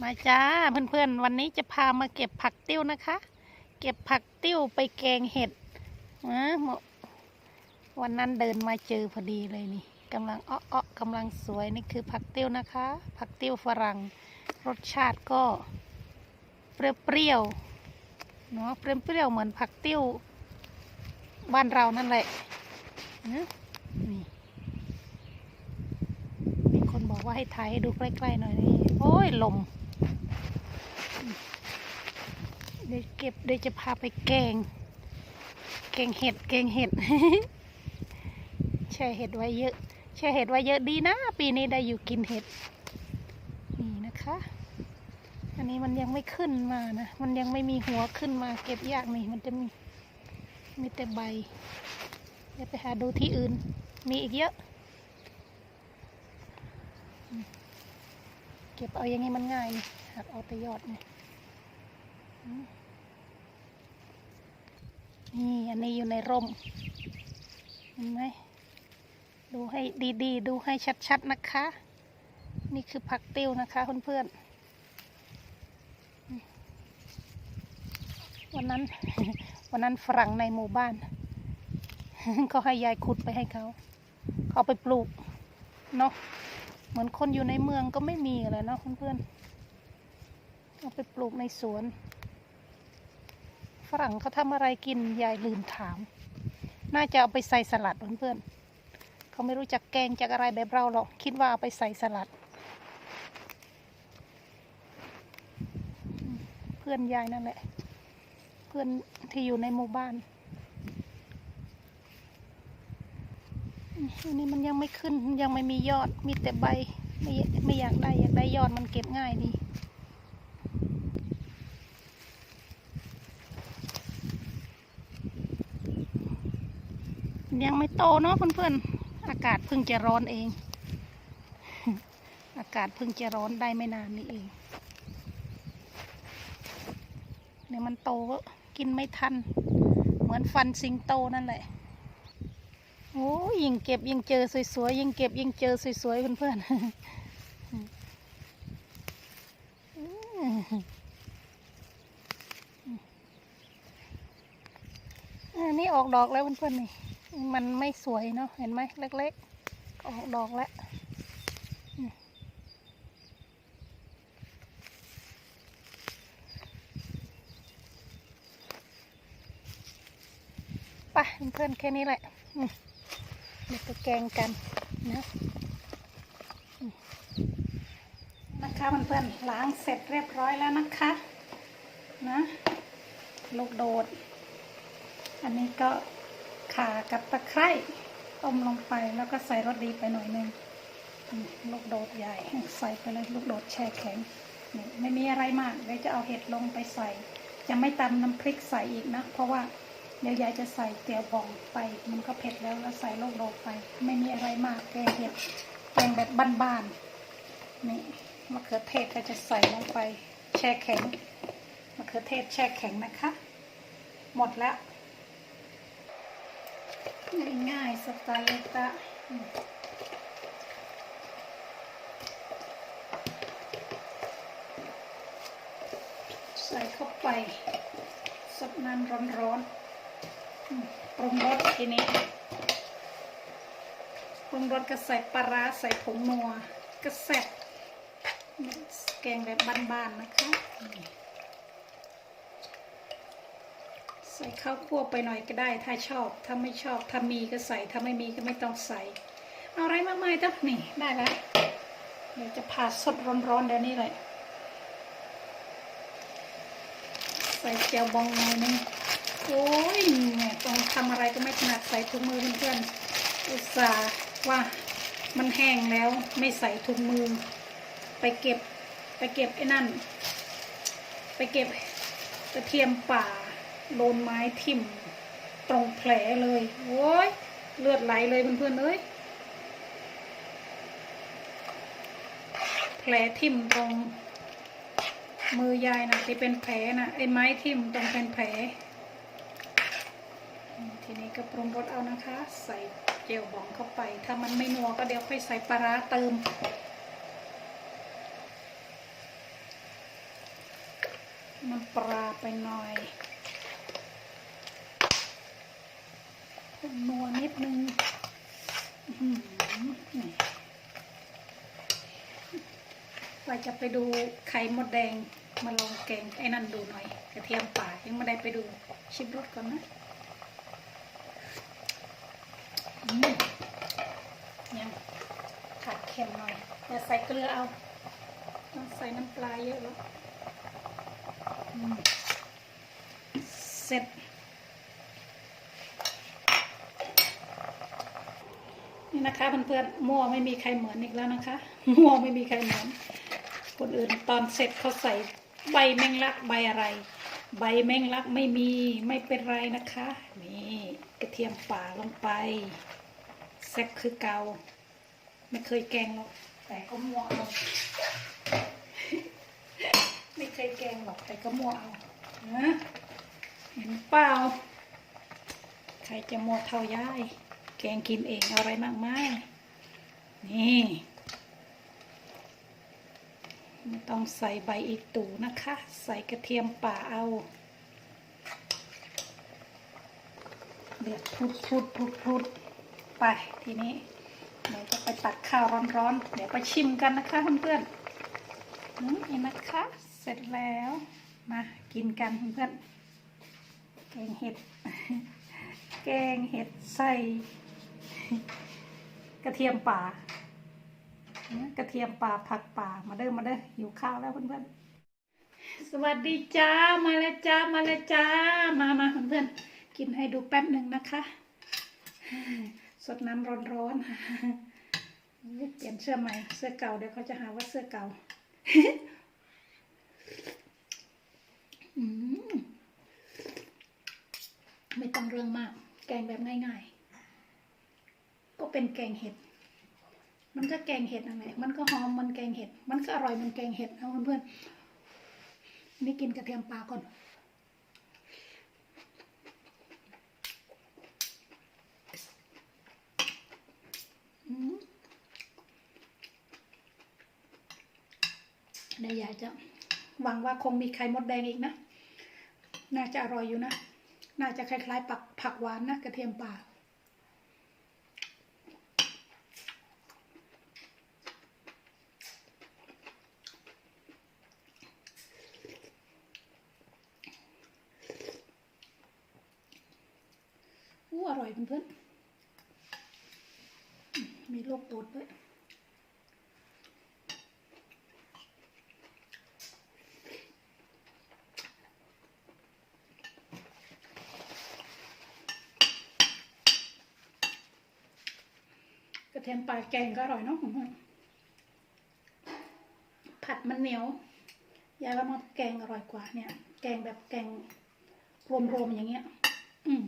มาจ้าเพื่อนๆ วันนี้จะพามาเก็บผักติ้วนะคะ เก็บผักติ้วไปแกงเห็ดนะหมอวันนั้นเดินมาเจอพอดีเลยนี่กำลังอ้อๆกำลังสวยนี่คือผักติ้วนะคะ ผักติ้วฝรั่งรสชาติก็เปรี้ยวๆเนาะเปรี้ยวๆเหมือนผักติ้วบ้านเรานั่นแหละนะนี่มีคนบอกว่าให้ถ่ายให้ดูใกล้ๆหน่อยนี่โอ้ยลม เดี๋ยวเก็บเดี๋ยวจะพาไปแกง แกงเห็ดแกงเห็ดแช่เห็ดไว้เยอะแช่เห็ดไว้เยอะดีนะ ปีนี้ได้อยู่กินเห็ด นี่นะคะ อันนี้มันยังไม่ขึ้นมานะ มันยังไม่มีหัวขึ้นมา เก็บยากนี่มันจะมีมีแต่ใบเดี๋ยวไปหาดูที่อื่น มีอีกเยอะ เก็บเอาอย่างนี้มันง่ายนี่หักเอาแต่ยอดนี่อืม นี่อันนี้อยู่ในร่ม เห็นไหม ดูให้ดีๆดูให้ชัดๆนะคะ นี่คือผักติ้วนะคะเพื่อนๆ วันนั้นวันนั้นฝรั่งในหมู่บ้าน ก็ให้ยายขุดไปให้เขา เขาเอาไปปลูก เนาะ เหมือนคนอยู่ในเมืองก็ไม่มีอะไรเนาะเพื่อนๆ เอาไปปลูกในสวน ฝรั่งเขาทำอะไรกินยายลืมถาม น่าจะเอาไปใส่สลัดเพื่อนๆเขาไม่รู้จักแกงจากอะไรแบบเราหรอกคิดว่าเอาไปใส่สลัด เพื่อนยายนั่นแหละ เพื่อนที่อยู่ในหมู่บ้านอันนี้มันยังไม่ขึ้นยังไม่มียอดมีแต่ใบไม่ไม่อยากได้อยากได้ยอดมันเก็บง่ายดี ยังไม่โตเนาะเพื่อนๆ อากาศเพิ่งจะร้อนเอง อากาศเพิ่งจะร้อนได้ไม่นานนี้เองเนี่ยมันโตก็กินไม่ทัน เหมือนฟันสิงโตนั่นแหละ โอ้ยยิ่งเก็บยิ่งเจอสวยๆยิ่งเก็บยิ่งเจอสวยๆเพื่อนๆอันนี้ออกดอกแล้วเพื่อนๆนี่ มันไม่สวยเนาะเห็นไหมเล็กๆ ออกดอกแล้วอืมไปเพื่อนแค่นี้แหละมเดี๋ยวไปแกงกันนะนะคะเพื่อนๆล้างเสร็จเรียบร้อยแล้วนะคะนะลูกโดด อันนี้ก็ ข่ากับตะไคร้ต้มลงไปแล้วก็ใส่รสดีไปหน่อยหนึงลูกโดดใหญ่ใส่ไปเลยลูกโดดแช่แข็งไม่มีอะไรมากเดี๋ยวจะเอาเห็ดลงไปใส่ จะไม่ตำน้ำพริกใส่อีกนะ เพราะว่าเดี๋ยวยายจะใส่เตี๋ยวบองไป มันก็เผ็ดแล้วแล้วใส่ลูกโดดไป ไม่มีอะไรมากแกงเห็ดแกงแบบบ้านๆนี่มะเขือเทศก็จะใส่ลงไป แช่แข็งมะเขือเทศแช่แข็งนะคะ หมดแล้ว ง่ายๆสไตล์ตะใส่เข้าไปสดน้ำร้อนๆอืมปรุงรสทีนี้ปรุงรสก็ใส่ปลาร้าใส่ผงนัวก็แซ่บแกงแบบบ้านๆนะคะนี่ ใส่ข้าวคั่วไปหน่อยก็ได้ ถ้าชอบ ถ้าไม่ชอบ ถ้ามีก็ใส่ ถ้าไม่มีก็ไม่ต้องใส่ เอาอะไรมากมายจ้ะนี่ได้แล้วเดี๋ยวจะผ่าสดร้อนๆเดี๋ยวนี้เลย ใส่เจียวบองหน่อยนึงโอ้ยเนี่ยตรงทำอะไรก็ไม่ถนัดใส่ถุงมือเพื่อนๆอุตส่าห์ว่ามันแห้งแล้วไม่ใส่ถุงมือ ไปเก็บไปเก็บไอ้นั่น ไปเก็บกระเทียมป่า โดนไม้ทิ่มตรงแผลเลยโอ้ยเลือดไหลเลยเพื่อนๆเอ้ยแผลทิ่มตรงมือยายนะที่เป็นแผลนะไอ้ไม้ทิ่มตรงเป็นแผล ทีนี้ก็ปรุงรสเอานะคะ ใส่เจลบองเข้าไป ถ้ามันไม่นัวก็เดี๋ยวค่อยใส่ปลาร้าเติมน้ำปลาไปหน่อย นัวนิดนึงอื้อหือนี่ว่าจะไปดูไข่มดแดงมาลองแกงไอ้นั่นดูหน่อย กระเทียมป่ายังไม่ได้ไปดูชิมรสก่อนนะยังขาดเค็มหน่อยอย่าใส่เกลือเอาต้องใส่น้ำปลาเยอะแล้วเสร็จ นี่นะคะเพื่อนๆมั่วไม่มีใครเหมือนอีกแล้วนะคะมั่วไม่มีใครเหมือน คนอื่นตอนเสร็จเขาใส่ใบแมงลักใบอะไร ใบแมงลักไม่มีไม่เป็นไรนะคะ นี่กระเทียมป่าลงไปแซ่บคือเกาไม่เคยแกงหรอกแต่ก็มั่วเอาไม่เคยแกงหรอกแต่ก็มั่วเอานะเห็นเปล่าใครจะมั่วเท่ายาย แกงกินเองอาอะไรมากมายนี่ ไม่ต้องใส่ใบอีตูนะคะ ใส่กระเทียมป่าเอาเดือดพุดพุดพุดพุดไปทีนี้เดี๋ยวจะไปตัดข้าวร้อนๆ เดี๋ยวไปชิมกันนะคะเพื่อนๆอืมนี่นะคะ เสร็จแล้วมากินกันเพื่อนๆแกงเห็ด แกงเห็ดใส่ กระเทียมป่ากระเทียมป่าผักป่ามาเด้อมาเด้อหิวข้าวแล้วเพื่อนๆสวัสดีจ้ามาแล้วจ้ามาแล้วจ้ามามาเพื่อนๆกินให้ดูแป๊บหนึ่งนะคะ สดน้ำร้อนๆเปลี่ยนเสื้อใหม่เสื้อเก่าเดี๋ยวเขาจะหาว่าเสื้อเก่าไม่ต้องเรื่องมาก แกงแบบง่าย ก็เป็นแกงเห็ด มันก็แกงเห็ดอะไรมันก็หอมมันแกงเห็ด มันก็อร่อยมันแกงเห็ดนะเพื่อนๆนี่กินกระเทียมปลาก่อนอืมเดี๋ยวยายจะหวังว่าคงมีไข่มดแดงอีกนะ น่าจะอร่อยอยู่นะ น่าจะคล้ายๆปักผักหวานนะกระเทียมป่า อู้อร่อยเพื่อนๆมมีลูกโดดด้วยกระเทียมปลาแกงก็อร่อยเนาะเพื่อนๆผัดมันเหนียวยายว่ามันแกงอร่อยกว่าเนี่ย แกงแบบแกงรวมๆอย่างเงี้ย อืม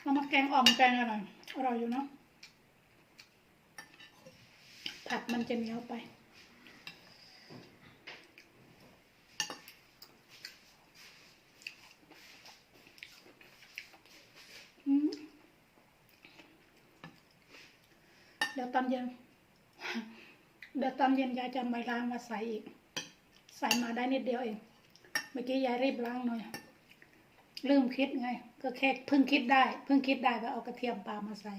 เอามาแกงอ่อมแกงอร่อยอร่อยอยู่เนาะผัดมันจะเหนียวไป เดี๋ยวตอนเย็น เดี๋ยวตอนเย็นยายจะไม่ล้างมาใส่อีก ใส่มาได้นิดเดียวเอง เมื่อกี้ยายรีบล้างหน่อย ลืมคิดไง ก็แค่เพิ่งคิดได้ เพิ่งคิดได้ว่าเอากระเทียมปลามาใส่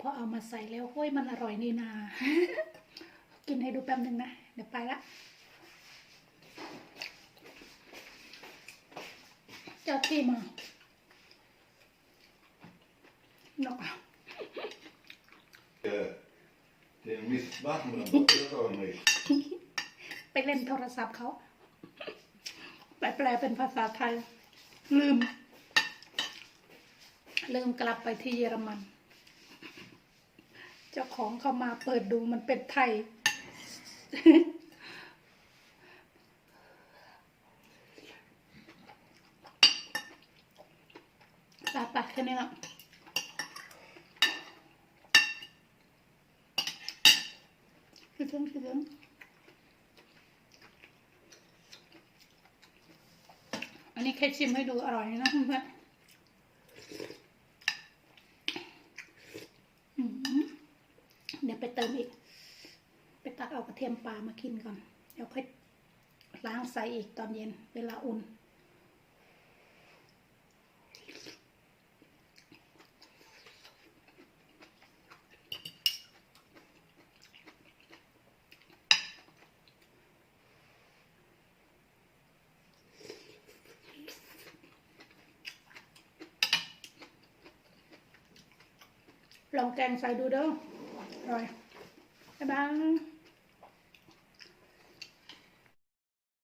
พอเอามาใส่แล้วโอ้ยมันอร่อยนี่นา กินให้ดูแป๊บนึงนะ เดี๋ยวไปละเจ้าที่มา นก Eh, Det är mitt vatten och det var mig. ไปเล่นโทรศัพท์เขาไปแปลเป็นภาษาไทย ลืม ลืมกลับไปที่เยอรมัน เจ้าของเข้ามาเปิดดูมันเป็นไทยปาปาแค่นี้ละื่องเคืองอันนี้แค่ชิมให้ดูอร่อยนะเพื่อนๆอืมเดี๋ยวไปเติมอีก ไปตักเอากระเทียมปลามากินก่อน เดี๋ยวค่อยล้างใส่อีกตอนเย็นเวลาอุ่น ลองแกงใส่